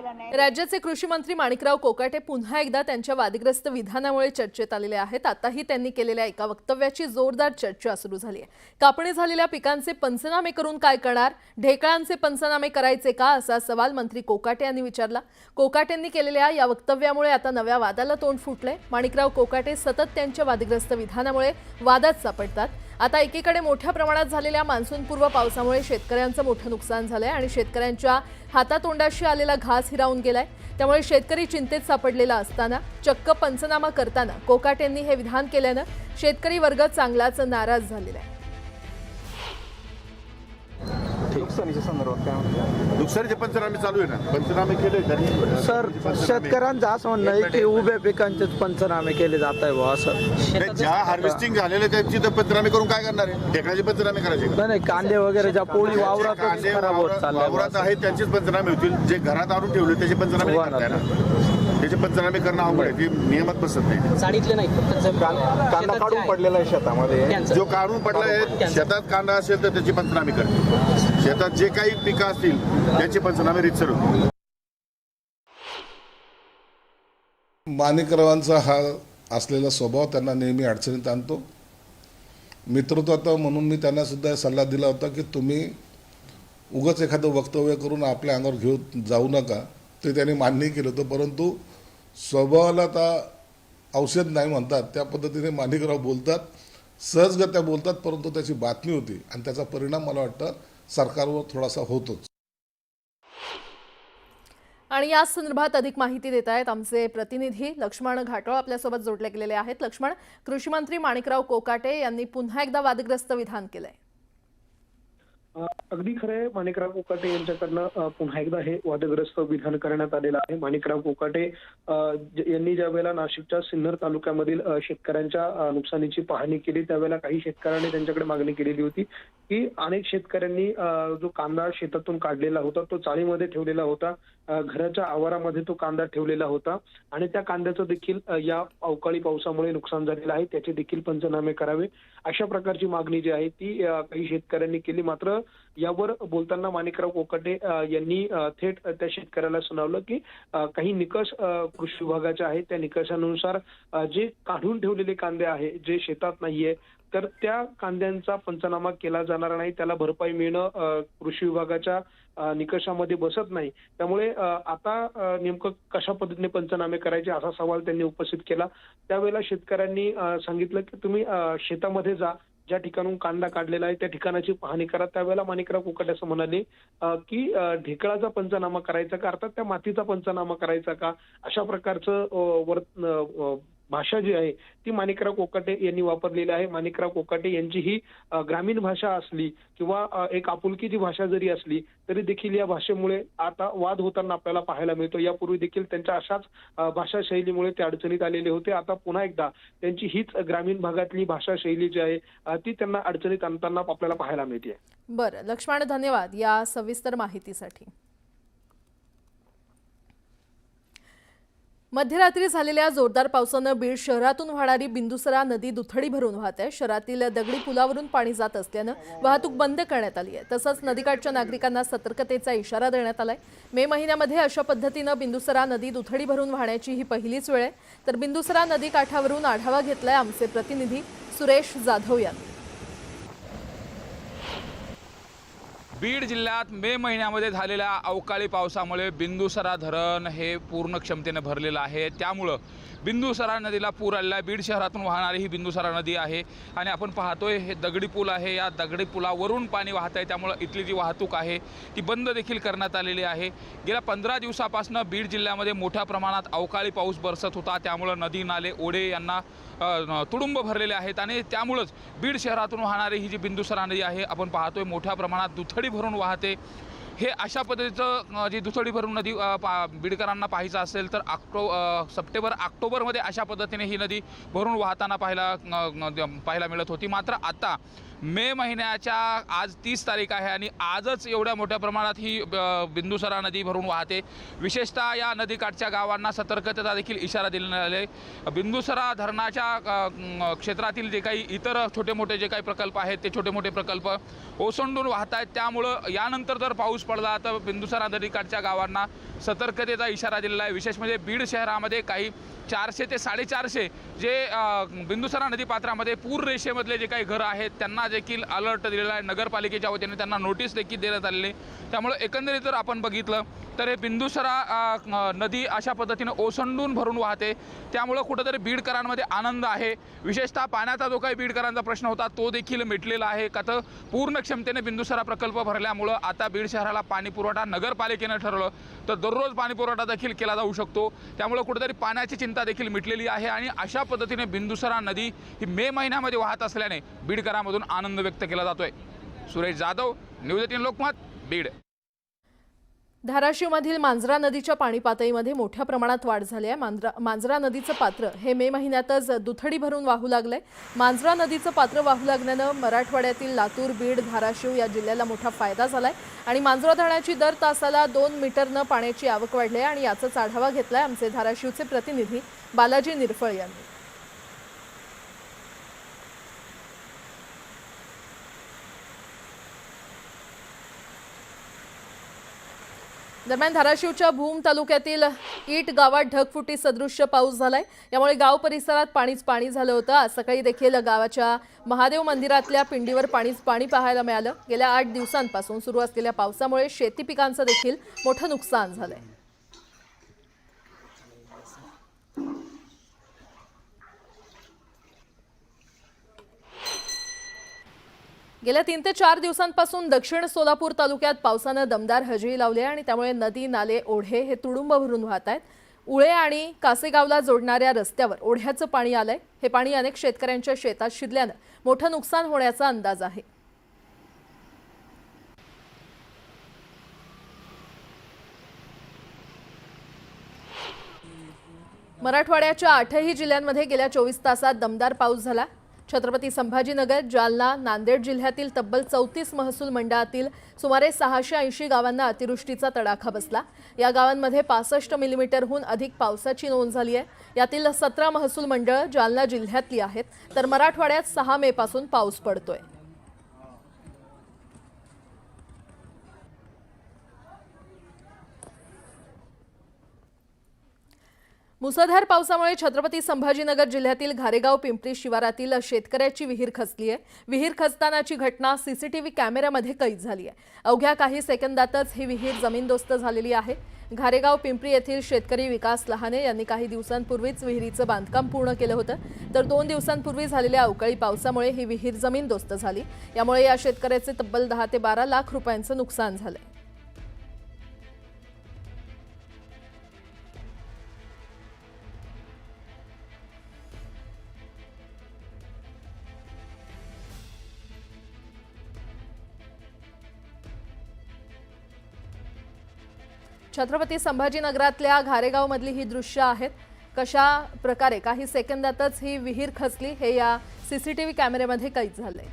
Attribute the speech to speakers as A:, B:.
A: केला नाही.
B: राज्याचे कृषी मंत्री माणिकराव कोकाटे पुन्हा एकदा त्यांच्या वादग्रस्त विधानामुळे चर्चेत आलेले आहेत. आताही त्यांनी केलेल्या एका वक्तव्याची जोरदार चर्चा सुरू झाली आहे. कापणी झालेल्या पिकांचे पंचनामे करून काय करणार? ढेकळांचे पंचनामे करायचे का? असा सवाल मंत्री कोकाटे यांनी विचारला. कोकाटेंनी केलेल्या या वक्तव्यामुळे आता नव्या वादाला तोंड फुटले माणिकराव कोकाटे सतत त्यांच्या वादग्रस्त विधानामुळे वादात सापडतात. आता एकीकडे मोठ्या प्रमाणात झालेल्या मान्सूनपूर्व पावसामुळे शेतकऱ्यांचं मोठं नुकसान झालं आहे आणि शेतकऱ्यांच्या हातातोंडाशी आलेला घास हिरावून गेलाय. त्यामुळे शेतकरी चिंतेत सापडलेला असताना चक्क पंचनामा करताना कोकाटेंनी हे विधान केल्यानं शेतकरी वर्ग चांगलाच नाराज झालेला आहे.
C: नुकसानीच्या संदर्भात काय म्हणतो
D: नुकसानीचे पंचनामे चालू आहे ना? पंचनामे केले त्यांनी.
C: सर शेतकऱ्यांचं असं म्हणणं आहे की उभ्या पिकांचेच पंचनामे केले जात आहे बुवा असं.
D: नाही, ज्या हार्वेस्टिंग झालेले त्यांची तर पंचनामे करून काय करणार आहे? ढेकळाचे पंचनामे करायचे का?
C: नाही नाही कांदे वगैरे ज्या पोळी वावरातच
D: कांदे
C: खराब होत चालल्या बुवा.
D: वावरात. आहेत त्यांचेच पंचनामे होतील. जे घरात आणून ठेवले त्याचे पंचनामे नाही
C: होणार
D: करता येणार. त्याचे पंचनामे करणं अवघड आहे. ते नियमात बसत नाही.
E: सांगितलं नाही
C: कांदा काढून पडलेला आहे शेतामध्ये.
D: जो काढून पडला आहे शेतात कांदा असेल तर त्याची पंचनामे करते. शेतात जे काही पिकं असतील त्यांचे पंचनामे रितसर होतील
F: माणिकरावांचा हा असलेला स्वभाव त्यांना नेहमी अडचणीत आणतो. मित्रत्वात म्हणून मी त्यांना सुद्धा सल्ला दिला होता की तुम्ही उगाच एखादं वक्तव्य करून आपल्या अंगावर घेऊन जाऊ नका. ते त्यांनी मान्य केलं होतं परंतु स्वभावाला आता औषध नाही म्हणतात. त्या पद्धतीने माणिकराव बोलतात. सहजगत्या बोलतात परंतु त्याची बातमी होती आणि त्याचा परिणाम मला वाटतं सरकारवर थोडासा होतोच.
B: आणि या संदर्भात अधिक माहिती देत आहेत आमचे प्रतिनिधी लक्ष्मण घाटोळ आपल्यासोबत जोडले गेलेले आहेत. लक्ष्मण कृषी मंत्री माणिकराव कोकाटे यांनी पुन्हा एकदा वादग्रस्त विधान केलंय.
G: अगदी खरं आहे माणिकराव कोकाटे यांच्याकडनं पुन्हा एकदा हे वादग्रस्त विधान करण्यात आलेलं आहे. माणिकराव कोकाटे यांनी ज्या वेळेला नाशिकच्या सिन्नर तालुक्यामधील शेतकऱ्यांच्या नुकसानीची पाहणी केली त्यावेळेला काही शेतकऱ्यांनी त्यांच्याकडे मागणी केलेली होती की अनेक शेतकऱ्यांनी जो कांदा शेतातून काढलेला होता तो चाळीमध्ये ठेवलेला होता. घराच्या आवारामध्ये तो कांदा ठेवलेला होता आणि त्या कांद्याचं देखील या अवकाळी पावसामुळे नुकसान झालेलं आहे. त्याचे देखील पंचनामे करावे. अशा प्रकारची मागणी जी आहे ती काही शेतकऱ्यांनी केली. मात्र यावर बोलताना माणिकराव कोकाटे यांनी थेट त्या शेतकऱ्याला सुनावलं की काही निकष कृषी विभागाचे आहेत त्या निकषानुसार जे काढून ठेवलेले कांदे आहे जे शेतात नाहीये तर त्या कांद्यांचा पंचनामा केला जाणार नाही त्याला भरपाई मिळणं कृषी विभागाच्या निकषामध्ये बसत नाही. त्यामुळे आता नेमकं कशा पद्धतीने पंचनामे करायचे असा सवाल त्यांनी उपस्थित केला. त्यावेळेला शेतकऱ्यांनी सांगितलं की तुम्ही शेतामध्ये जा ज्या ठिकाणून कांदा काढलेला आहे त्या ठिकाणाची पाहणी करा. त्यावेळेला माणिकराव कोकाटे असं म्हणाले की ढेकळाचा पंचनामा करायचा का? अर्थात त्या मातीचा पंचनामा करायचा का? अशा प्रकारचं वर भाषा जी आहे ती माणिकराव कोकाटे यांनी वापरलेली आहे. माणिकराव कोकाटे यांची ही ग्रामीण भाषा असली किंवा एक आपुलकीची भाषा जरी असली तरी देखील या भाषेमुळे आता वाद होताना आपल्याला पाहायला मिळतो. यापूर्वी देखील त्यांच्या अशाच भाषा शैलीमुळे ते अडचणीत आलेले होते. आता पुन्हा एकदा त्यांची हीच ग्रामीण भागातली भाषा शैली जी आहे ती त्यांना अडचणीत आणताना आपल्याला पाहायला मिळते.
B: बरं. लक्ष्मण धन्यवाद या सविस्तर माहितीसाठी. मध्यरात्री झालेल्या जोरदार पावसानं बीड शहरातून वाहणारी बिंदुसरा नदी दुथडी भरून वाहत आहे. शहरातील दगडी पुलावरून पाणी जात असल्यानं वाहतूक बंद करण्यात आली आहे. तसंच नदीकाठच्या नागरिकांना सतर्कतेचा इशारा देण्यात आलाय. मे महिन्यामध्ये अशा पद्धतीनं बिंदुसरा नदी दुथडी भरून वाहण्याची ही पहिलीच वेळ आहे. तर बिंदुसरा नदी काठावरून आढावा घेतलाय आमचे प्रतिनिधी सुरेश जाधव यांनी.
H: बीड जिल्ह्यात मे महिन्यामध्ये झालेल्या अवकाळी पावसामुळे बिंदुसरा धरण हे पूर्ण क्षमतेने भरलेलं आहे. त्यामुळं बिंदुसरा नदीला पूर आलेला आहे. बीड शहरातून वाहणारी ही बिंदुसरा नदी आहे. आणि आपण पाहतोय हे दगडी पूल आहे. या दगडी पुलावरून पाणी वाहत आहे. त्यामुळं इथली जी वाहतूक आहे ती बंद देखील करण्यात आलेली आहे. गेल्या पंधरा दिवसापासून बीड जिल्ह्यामध्ये मोठ्या प्रमाणात अवकाळी पाऊस बरसत होता. त्यामुळं नदी नाले ओढे यांना तुडुंब भरलेले आहेत. आणि त्यामुळंच बीड शहरातून वाहणारी ही जी बिंदुसरा नदी आहे आपण पाहतोय मोठ्या प्रमाणात दुथडी भरून वाहते. हे अशा पद्धतीचं जी दुसडी भरून नदी पा बीडकरांना पाहायचं असेल तर ऑक्टो सप्टेंबर ऑक्टोबरमध्ये अशा पद्धतीने ही नदी भरून वाहताना पाहायला पाहायला मिळत होती. मात्र आता मे महिन्याच्या आज तीस तारीख आहे आणि आजच एवढ्या मोठ्या प्रमाणात ही बिंदुसरा नदी भरून वाहते. विशेषतः या नदीकाठच्या गावांना सतर्कतेचा देखील इशारा दिलेला आहे. बिंदुसरा धरणाच्या क्षेत्रातील जे काही इतर छोटे मोठे जे काही प्रकल्प आहेत ते छोटे मोठे प्रकल्प ओसंडून वाहत आहेत त्यामुळं यानंतर जर पाऊस पडला तर बिंदुसरा नदीकाठच्या गावांना सतर्कतेचा इशारा दिलेला आहे. विशेष म्हणजे बीड शहरामध्ये काही चारशे ते साडेचारशे जे बिंदुसरा नदीपात्रामध्ये पूर रेषेमधले जे काही घरं आहेत त्यांना देखील अलर्ट दिलेला आहे. नगरपालिकेच्या वतीने त्यांना नोटीस देखील देण्यात आलेली त्यामुळे एकंदरीत जर आपण बघितलं तर हे बिंदुसरा नदी अशा पद्धतीनं ओसंडून भरून वाहते. त्यामुळं कुठंतरी बीडकरांमध्ये आनंद आहे. विशेषतः पाण्याचा जो काही बीडकरांचा प्रश्न होता तो देखील मिटलेला आहे. का तर पूर्ण क्षमतेने बिंदुसरा प्रकल्प भरल्यामुळं आता बीड शहराला पाणी पुरवठा नगरपालिकेनं ठरवलं तर दररोज पाणीपुरवठा देखील केला जाऊ शकतो. त्यामुळे कुठेतरी पाण्याची चिंता देखील मिटलेली आहे आणि अशा पद्धतीने बिंदुसरा नदी ही मे महिन्यामध्ये वाहत असल्याने बीडकरामधून आनंद व्यक्त केला जातोय. Suresh Jadhav news eighteen Lokmat Beed.
B: धाराशिवमधील Manjra नदीच्या पाणी पातळीमध्ये मोठ्या प्रमाणात वाढ झाली आहे. मांजरा मांजरा नदीचं पात्र हे मे महिन्यातच दुथडी भरून वाहू लागलं आहे मांजरा नदीचं पात्र वाहू लागल्यानं मराठवाड्यातील लातूर बीड धाराशिव या जिल्ह्याला मोठा फायदा झाला आहे आणि मांजरा धरणाची दर तासाला दोन मीटरनं पाण्याची आवक वाढली आहे आणि याचाच आढावा घेतला आहे आमचे धाराशिवचे प्रतिनिधी बालाजी निरफळ यांनी. दरम्यान धाराशिवच्या भूम तालुक्यातील ईट गावात ढगफुटी सदृश्य पाऊस झालाय. यामुळे गाव परिसरात पाणीच पाणी झालं होतं. आज सकाळी देखील गावाच्या महादेव मंदिरातल्या पिंडीवर पाणीच पाणी पाहायला मिळालं. गेल्या आठ दिवसांपासून सुरू असलेल्या पावसामुळे शेती पिकांचं देखील मोठं नुकसान झालंय. गेल्या तीन ते चार दिवसांपासून दक्षिण सोलापूर तालुक्यात पावसानं दमदार हजेरी लावली आहे आणि त्यामुळे नदी नाले ओढे हे तुडुंब भरून वाहत आहेत. उळे आणि कासेगावला जोडणाऱ्या रस्त्यावर ओढ्याचं पाणी आलंय. हे पाणी अनेक शेतकऱ्यांच्या शेतात शिरल्यानं मोठं नुकसान होण्याचा अंदाज आहे. मराठवाड्याच्या आठही जिल्ह्यांमध्ये गेल्या चोवीस तासात दमदार पाऊस झाला. छत्रपती संभाजीनगर जालना नांदेड जिल्ह्यातील तब्बल चौतीस महसूल मंडळातील सुमारे सहाशे ऐंशी गावांना अतिवृष्टीचा तडाखा बसला. या गावांमध्ये पासष्ट मिलीमीटरहून अधिक पावसाची नोंद झाली आहे. यातील सतरा महसूल मंडळ जालना जिल्ह्यातली आहेत. तर मराठवाड्यात सहा मेपासून पाऊस पडतोय. मुसळधार पावसामुळे छत्रपती संभाजीनगर जिल्ह्यातील घारेगाव पिंपरी शिवारातील शेतकऱ्याची विहीर खचली आहे. विहीर खचतानाची घटना सीसीटीव्ही कॅमेऱ्यामध्ये कैद झाली आहे. अवघ्या काही सेकंदातच ही विहीर जमीनदोस्त झालेली आहे. घारेगाव पिंपरी येथील शेतकरी विकास लहाने यांनी काही दिवसांपूर्वीच विहिरीचं बांधकाम पूर्ण केलं होतं. तर दोन दिवसांपूर्वी झालेल्या अवकाळी पावसामुळे ही विहीर जमीनदोस्त झाली. यामुळे या शेतकऱ्याचे तब्बल दहा ते बारा लाख रुपयांचं नुकसान झालं छत्रपती संभाजीनगरातल्या घारेगावमधली ही दृश्य आहेत. कशा प्रकारे काही सेकंदातच ही विहीर खचली हे या सी सी टी व्ही कॅमेऱ्यामध्ये कैद झालंय.